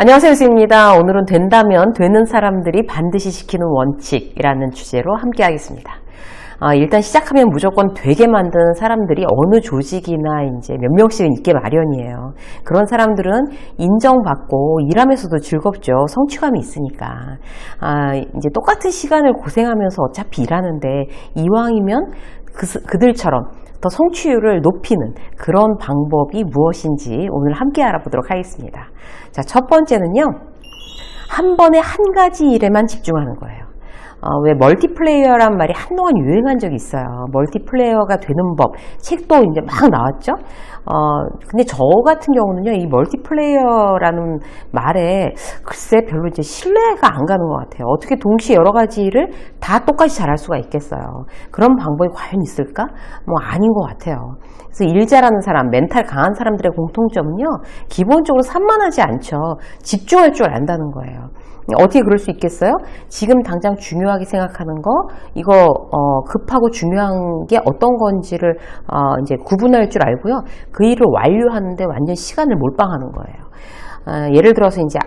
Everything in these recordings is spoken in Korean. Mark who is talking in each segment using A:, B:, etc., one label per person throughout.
A: 안녕하세요, 유수입니다. 오늘은 된다면 되는 사람들이 반드시 지키는 원칙이라는 주제로 함께 하겠습니다. 어, 일단 시작하면 무조건 되게 만드는 사람들이 어느 조직이나 이제 몇 명씩은 있게 마련이에요. 그런 사람들은 인정받고 일하면서도 즐겁죠. 성취감이 있으니까. 아, 이제 똑같은 시간을 고생하면서 어차피 일하는데 이왕이면 그, 그들처럼 더 성취율을 높이는 그런 방법이 무엇인지 오늘 함께 알아보도록 하겠습니다. 자, 첫 번째는요. 한 번에 한 가지 일에만 집중하는 거예요. 어, 왜 멀티플레이어란 말이 한동안 유행한 적이 있어요. 멀티플레이어가 되는 법, 책도 이제 막 나왔죠. 어, 근데 저 같은 경우는요, 이 멀티플레이어라는 말에 글쎄 별로 이제 신뢰가 안 가는 것 같아요. 어떻게 동시에 여러 가지 일을 다 똑같이 잘할 수가 있겠어요. 그런 방법이 과연 있을까? 뭐 아닌 것 같아요. 그래서 일 잘하는 사람, 멘탈 강한 사람들의 공통점은요, 기본적으로 산만하지 않죠. 집중할 줄 안다는 거예요. 어떻게 그럴 수 있겠어요? 지금 당장 중요 하게 생각하는 거, 이거 어, 급하고 중요한 게 어떤 건지를 어, 이제 구분할 줄 알고요. 그 일을 완료하는데 완전 시간을 몰빵하는 거예요. 어, 예를 들어서 이제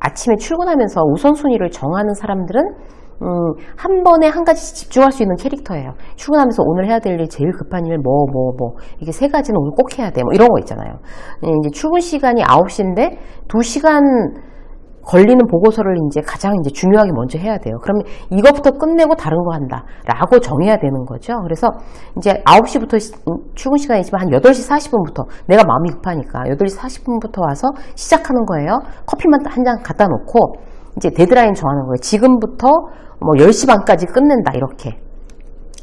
A: 아, 침에 출근하면서 우선순위를 정하는 사람들은 음, 한 번에 한 가지 집중할 수 있는 캐릭터예요. 출근하면서 오늘 해야 될 일, 제일 급한 일, 뭐, 뭐, 뭐. 이게 세 가지는 오늘 꼭 해야 돼. 뭐 이런 거 있잖아요. 이제 출근 시간이 9시인데 2시간 걸리는 보고서를 이제 가장 이제 중요하게 먼저 해야 돼요. 그러면 이것부터 끝내고 다른 거 한다. 라고 정해야 되는 거죠. 그래서 이제 9시부터 출근 시간이지만 한 8시 40분부터 내가 마음이 급하니까 8시 40분부터 와서 시작하는 거예요. 커피만 한 잔 갖다 놓고 이제 데드라인 정하는 거예요. 지금부터 뭐 10시 반까지 끝낸다. 이렇게.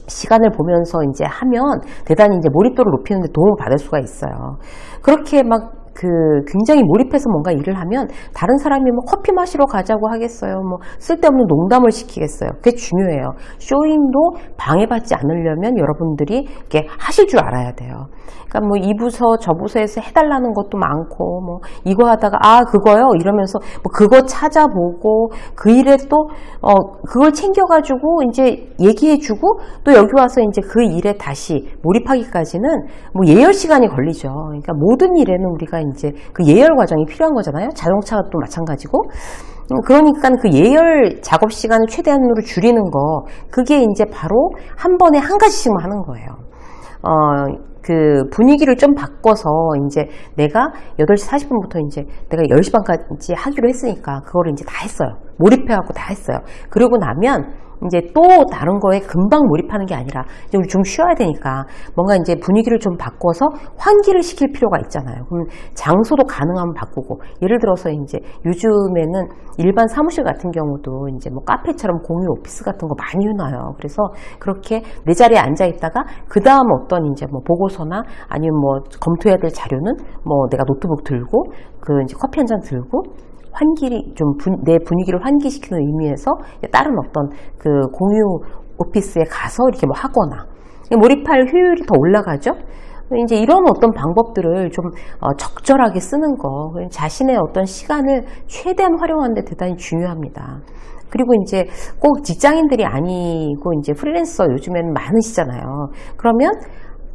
A: 시간을 보면서 이제 하면 대단히 이제 몰입도를 높이는데 도움을 받을 수가 있어요. 그렇게 막 그 굉장히 몰입해서 뭔가 일을 하면 다른 사람이 뭐 커피 마시러 가자고 하겠어요. 뭐 쓸데없는 농담을 시키겠어요. 그게 중요해요. 쇼잉도 방해받지 않으려면 여러분들이 이렇게 하실 줄 알아야 돼요. 그러니까 뭐 이 부서 저 부서에서 해달라는 것도 많고 뭐 이거 하다가 아 그거요 이러면서 뭐 그거 찾아보고 그 일에 또 어 그걸 챙겨가지고 이제 얘기해주고 또 여기 와서 이제 그 일에 다시 몰입하기까지는 뭐 예열 시간이 걸리죠. 그러니까 모든 일에는 우리가 이제 그 예열 과정이 필요한 거잖아요. 자동차가 또 마찬가지고. 그러니까 그 예열 작업 시간을 최대한으로 줄이는 거, 그게 이제 바로 한 번에 한 가지씩만 하는 거예요. 어, 그 분위기를 좀 바꿔서 이제 내가 8시 40분부터 이제 내가 10시 반까지 하기로 했으니까 그거를 이제 다 했어요. 몰입해갖고 다 했어요. 그러고 나면 이제 또 다른 거에 금방 몰입하는 게 아니라 이제 우리 좀 쉬어야 되니까 뭔가 이제 분위기를 좀 바꿔서 환기를 시킬 필요가 있잖아요. 그럼 장소도 가능하면 바꾸고 예를 들어서 이제 요즘에는 일반 사무실 같은 경우도 이제 뭐 카페처럼 공유 오피스 같은 거 많이 해놔요. 그래서 그렇게 내 자리에 앉아 있다가 그 다음 어떤 이제 뭐 보고서나 아니면 뭐 검토해야 될 자료는 뭐 내가 노트북 들고 그 이제 커피 한 잔 들고 환기 좀내 분위기를 환기시키는 의미에서 다른 어떤 그 공유 오피스에 가서 이렇게 뭐 하거나 몰입할 효율이 더 올라가죠. 이제 이런 어떤 방법들을 좀 어, 적절하게 쓰는 거, 자신의 어떤 시간을 최대한 활용하는 데 대단히 중요합니다. 그리고 이제 꼭 직장인들이 아니고 이제 프리랜서 요즘에는 많으시잖아요. 그러면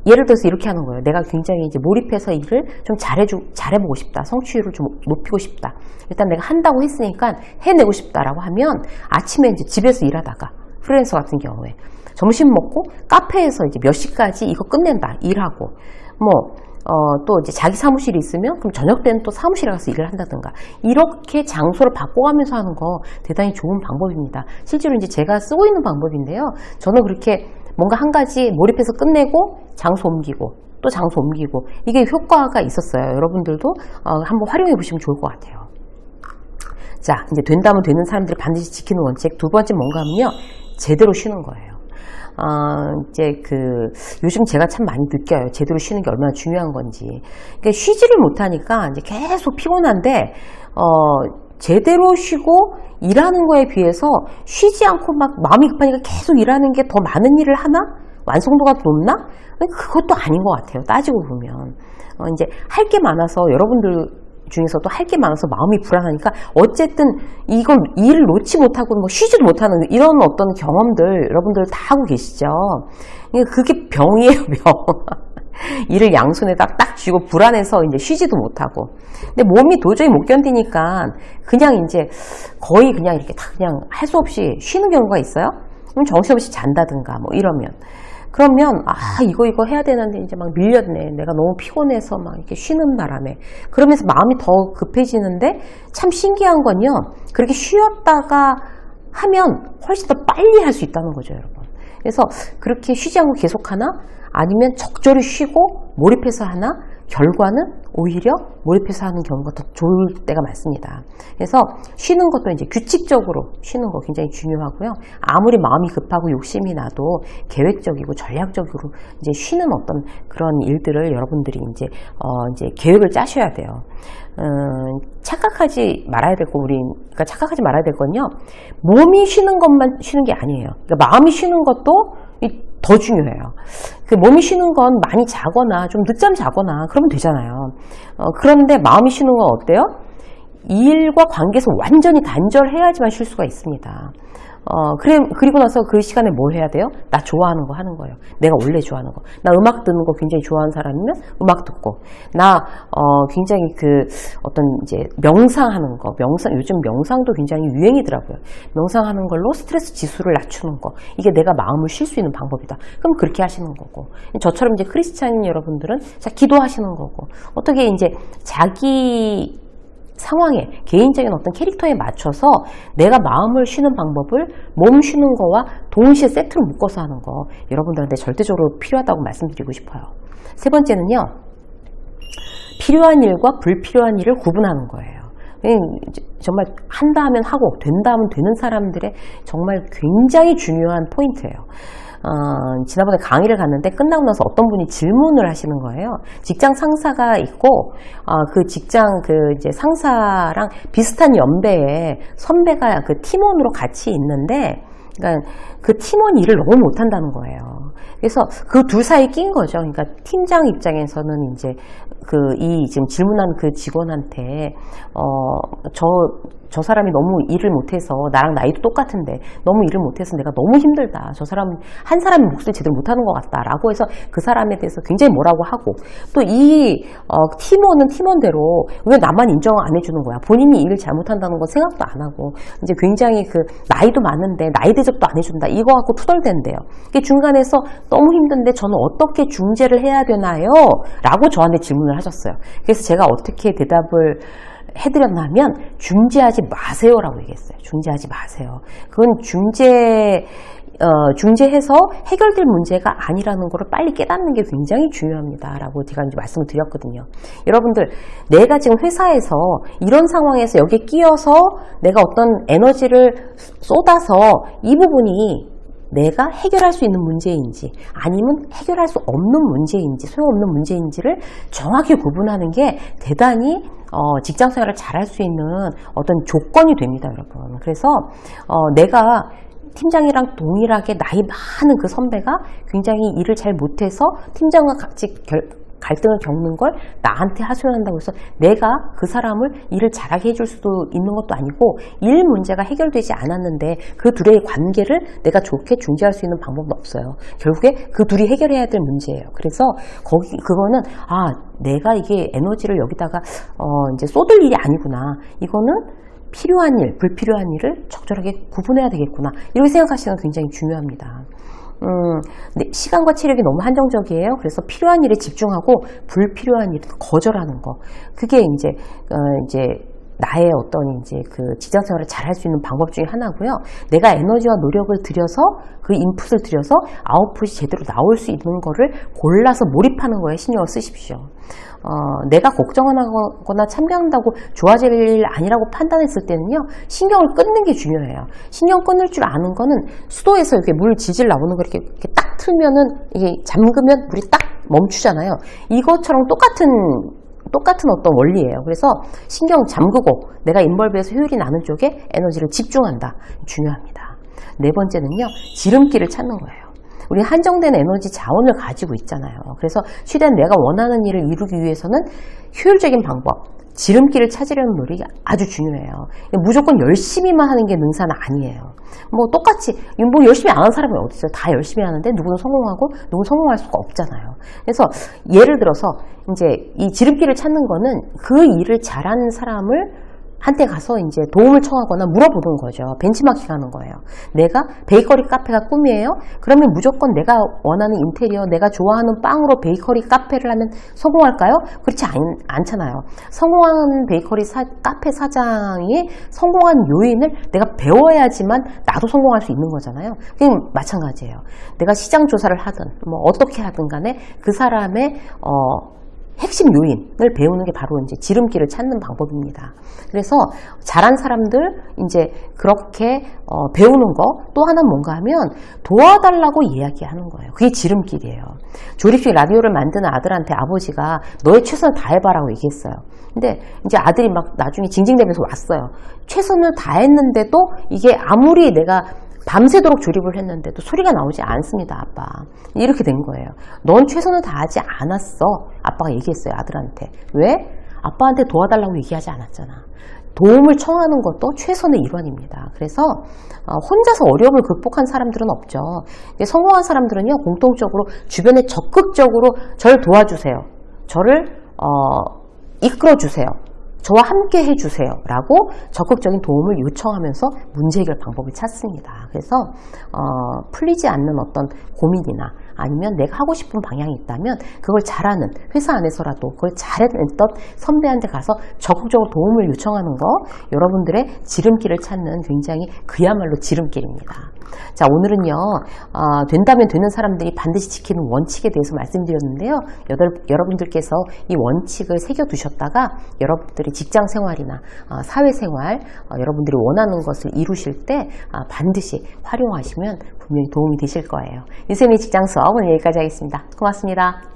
A: 예를 들어서 이렇게 하는 거예요. 내가 굉장히 이제 몰입해서 일을 좀 잘해주, 잘해보고 싶다. 성취율을 좀 높이고 싶다. 일단 내가 한다고 했으니까 해내고 싶다라고 하면 아침에 이제 집에서 일하다가 프리랜서 같은 경우에 점심 먹고 카페에서 이제 몇 시까지 이거 끝낸다. 일하고. 뭐, 어, 또 이제 자기 사무실이 있으면 그럼 저녁 때는 또 사무실에 가서 일을 한다든가 이렇게 장소를 바꿔가면서 하는 거 대단히 좋은 방법입니다. 실제로 이제 제가 쓰고 있는 방법인데요. 저는 그렇게 뭔가 한 가지 몰입해서 끝내고 장소 옮기고 또 장소 옮기고 이게 효과가 있었어요. 여러분들도 어, 한번 활용해 보시면 좋을 것 같아요. 자, 이제 된다면 되는 사람들이 반드시 지키는 원칙 두 번째 뭔가 하면요. 제대로 쉬는 거예요. 어, 이제 그 요즘 제가 참 많이 느껴요. 제대로 쉬는 게 얼마나 중요한 건지. 그러니까 쉬지를 못하니까 이제 계속 피곤한데 어, 제대로 쉬고 일하는 거에 비해서 쉬지 않고 막 마음이 급하니까 계속 일하는 게 더 많은 일을 하나? 완성도가 높나? 그것도 아닌 것 같아요. 따지고 보면. 어, 이제 할 게 많아서 여러분들 중에서도 할 게 많아서 마음이 불안하니까 어쨌든 이걸 일을 놓지 못하고 뭐 쉬지도 못하는 이런 어떤 경험들 여러분들 다 하고 계시죠. 그게 병이에요, 병. 일을 양손에다 딱 쥐고 불안해서 이제 쉬지도 못하고. 근데 몸이 도저히 못 견디니까 그냥 이제 거의 그냥 이렇게 다 그냥 할 수 없이 쉬는 경우가 있어요. 그럼 정신없이 잔다든가 뭐 이러면. 그러면 아 이거 이거 해야 되는데 이제 막 밀렸네. 내가 너무 피곤해서 막 이렇게 쉬는 바람에. 그러면서 마음이 더 급해지는데 참 신기한 건요. 그렇게 쉬었다가 하면 훨씬 더 빨리 할 수 있다는 거죠 여러분. 그래서 그렇게 쉬지 않고 계속 하나? 아니면 적절히 쉬고 몰입해서 하나 결과는 오히려 몰입해서 하는 경우가 더 좋을 때가 많습니다. 그래서 쉬는 것도 이제 규칙적으로 쉬는 거 굉장히 중요하고요. 아무리 마음이 급하고 욕심이 나도 계획적이고 전략적으로 이제 쉬는 어떤 그런 일들을 여러분들이 이제 어 이제 계획을 짜셔야 돼요. 음, 착각하지 말아야 되고 우리 그러니까 착각하지 말아야 될 건요. 몸이 쉬는 것만 쉬는 게 아니에요. 그러니까 마음이 쉬는 것도 이 더 중요해요. 그 몸이 쉬는 건 많이 자거나 좀 늦잠 자거나 그러면 되잖아요. 어, 그런데 마음이 쉬는 건 어때요? 이 일과 관계에서 완전히 단절해야지만 쉴 수가 있습니다. 어, 그래, 그리고 나서 그 시간에 뭘 해야 돼요? 나 좋아하는 거 하는 거예요. 내가 원래 좋아하는 거. 나 음악 듣는 거 굉장히 좋아하는 사람이면 음악 듣고. 나, 어, 굉장히 그 어떤 이제 명상하는 거. 명상, 요즘 명상도 굉장히 유행이더라고요. 명상하는 걸로 스트레스 지수를 낮추는 거. 이게 내가 마음을 쉴 수 있는 방법이다. 그럼 그렇게 하시는 거고. 저처럼 이제 크리스찬인 여러분들은 자, 기도하시는 거고. 어떻게 이제 자기 상황에 개인적인 어떤 캐릭터에 맞춰서 내가 마음을 쉬는 방법을 몸 쉬는 거와 동시에 세트로 묶어서 하는 거 여러분들한테 절대적으로 필요하다고 말씀드리고 싶어요. 세 번째는요. 필요한 일과 불필요한 일을 구분하는 거예요. 정말 한다 하면 하고 된다 하면 되는 사람들의 정말 굉장히 중요한 포인트예요. 어, 지난번에 강의를 갔는데 끝나고 나서 어떤 분이 질문을 하시는 거예요. 직장 상사가 있고 어, 그 직장 그 이제 상사랑 비슷한 연배의 선배가 그 팀원으로 같이 있는데 그러니까 그 팀원 일을 너무 못한다는 거예요. 그래서 그 둘 사이 낀 거죠. 그러니까 팀장 입장에서는 이제 그 이 지금 질문한 그 직원한테 어 저 저 사람이 너무 일을 못해서 나랑 나이도 똑같은데 너무 일을 못해서 내가 너무 힘들다. 저 사람 한 사람이 몫을 제대로 못하는 것 같다라고 해서 그 사람에 대해서 굉장히 뭐라고 하고 또이 어, 팀원은 팀원대로 왜 나만 인정 안 해주는 거야? 본인이 일을 잘못한다는 건 생각도 안 하고 이제 굉장히 그 나이도 많은데 나이 대접도 안 해준다. 이거 갖고 투덜댄대요. 이게 중간에서 너무 힘든데 저는 어떻게 중재를 해야 되나요? 라고 저한테 질문을 하셨어요. 그래서 제가 어떻게 대답을 해드렸냐면 중재하지 마세요라고 얘기했어요. 중재하지 마세요. 그건 중재 어, 중재해서 해결될 문제가 아니라는 것을 빨리 깨닫는 게 굉장히 중요합니다 라고 제가 이제 말씀을 드렸거든요. 여러분들 내가 지금 회사에서 이런 상황에서 여기에 끼어서 내가 어떤 에너지를 쏟아서 이 부분이 내가 해결할 수 있는 문제인지 아니면 해결할 수 없는 문제인지 소용없는 문제인지를 정확히 구분하는 게 대단히 어, 직장 생활을 잘할 수 있는 어떤 조건이 됩니다, 여러분. 그래서 어, 내가 팀장이랑 동일하게 나이 많은 그 선배가 굉장히 일을 잘 못해서 팀장과 같이 결, 갈등을 겪는 걸 나한테 하소연한다고 해서 내가 그 사람을 일을 잘하게 해줄 수도 있는 것도 아니고 일 문제가 해결되지 않았는데 그 둘의 관계를 내가 좋게 중재할 수 있는 방법은 없어요. 결국에 그 둘이 해결해야 될 문제예요. 그래서 거기 그거는 아 내가 이게 에너지를 여기다가 어 이제 쏟을 일이 아니구나. 이거는 필요한 일, 불필요한 일을 적절하게 구분해야 되겠구나. 이렇게 생각하시는 건 굉장히 중요합니다. 음, 시간과 체력이 너무 한정적이에요. 그래서 필요한 일에 집중하고 불필요한 일을 거절하는 거. 그게 이제 어, 이제 나의 어떤 이제 그 직장 생활을 잘 할 수 있는 방법 중에 하나고요. 내가 에너지와 노력을 들여서 그 인풋을 들여서 아웃풋이 제대로 나올 수 있는 거를 골라서 몰입하는 거에 신경을 쓰십시오. 어, 내가 걱정하거나 참견한다고 좋아질 일 아니라고 판단했을 때는요, 신경을 끊는 게 중요해요. 신경 끊을 줄 아는 거는 수도에서 이렇게 물 지질 나오는 거 이렇게, 이렇게 딱 틀면은, 이게 잠그면 물이 딱 멈추잖아요. 이것처럼 똑같은 똑같은 어떤 원리예요. 그래서 신경 잠그고 내가 인벌브에서 효율이 나는 쪽에 에너지를 집중한다. 중요합니다. 네 번째는요, 지름길을 찾는 거예요. 우리 한정된 에너지 자원을 가지고 있잖아요. 그래서 최대한 내가 원하는 일을 이루기 위해서는 효율적인 방법, 지름길을 찾으려는 노력이 아주 중요해요. 무조건 열심히만 하는 게 능사는 아니에요. 뭐 똑같이 뭐 열심히 안 하는 사람이 어디 있어요? 다 열심히 하는데 누구는 성공하고 누구는 성공할 수가 없잖아요. 그래서 예를 들어서 이제 이 지름길을 찾는 거는 그 일을 잘하는 사람을 한때 가서 이제 도움을 청하거나 물어보는 거죠. 벤치마킹 하는 거예요. 내가 베이커리 카페가 꿈이에요? 그러면 무조건 내가 원하는 인테리어, 내가 좋아하는 빵으로 베이커리 카페를 하면 성공할까요? 그렇지 않, 않잖아요. 성공한 베이커리 사- 카페 사장이 성공한 요인을 내가 배워야지만 나도 성공할 수 있는 거잖아요. 그냥 마찬가지예요. 내가 시장 조사를 하든 뭐 어떻게 하든 간에 그 사람의 어, 핵심 요인을 배우는 게 바로 이제 지름길을 찾는 방법입니다. 그래서 잘한 사람들 이제 그렇게 어, 배우는 거 또 하나 뭔가 하면 도와달라고 이야기하는 거예요. 그게 지름길이에요. 조립식 라디오를 만드는 아들한테 아버지가 너의 최선을 다해봐라고 얘기했어요. 근데 이제 아들이 막 나중에 징징대면서 왔어요. 최선을 다했는데도 이게 아무리 내가 밤새도록 조립을 했는데도 소리가 나오지 않습니다, 아빠. 이렇게 된 거예요. 넌 최선을 다하지 않았어. 아빠가 얘기했어요, 아들한테. 왜? 아빠한테 도와달라고 얘기하지 않았잖아. 도움을 청하는 것도 최선의 일환입니다. 그래서 어, 혼자서 어려움을 극복한 사람들은 없죠. 성공한 사람들은요, 공통적으로 주변에 적극적으로 저를 도와주세요. 저를 어, 이끌어 주세요. 저와 함께 해주세요. 라고 적극적인 도움을 요청하면서 문제 해결 방법을 찾습니다. 그래서, 어, 풀리지 않는 어떤 고민이나 아니면 내가 하고 싶은 방향이 있다면 그걸 잘하는 회사 안에서라도 그걸 잘했던 선배한테 가서 적극적으로 도움을 요청하는 거 여러분들의 지름길을 찾는 굉장히 그야말로 지름길입니다. 자, 오늘은요, 어, 된다면 되는 사람들이 반드시 지키는 원칙에 대해서 말씀드렸는데요. 여덟- 여러분들께서 이 원칙을 새겨두셨다가 여러분들이 직장 생활이나 어, 사회 생활, 어, 여러분들이 원하는 것을 이루실 때 아, 반드시 활용하시면 분명히 도움이 되실 거예요. 유세미 직장 수업 오늘 여기까지 하겠습니다. 고맙습니다.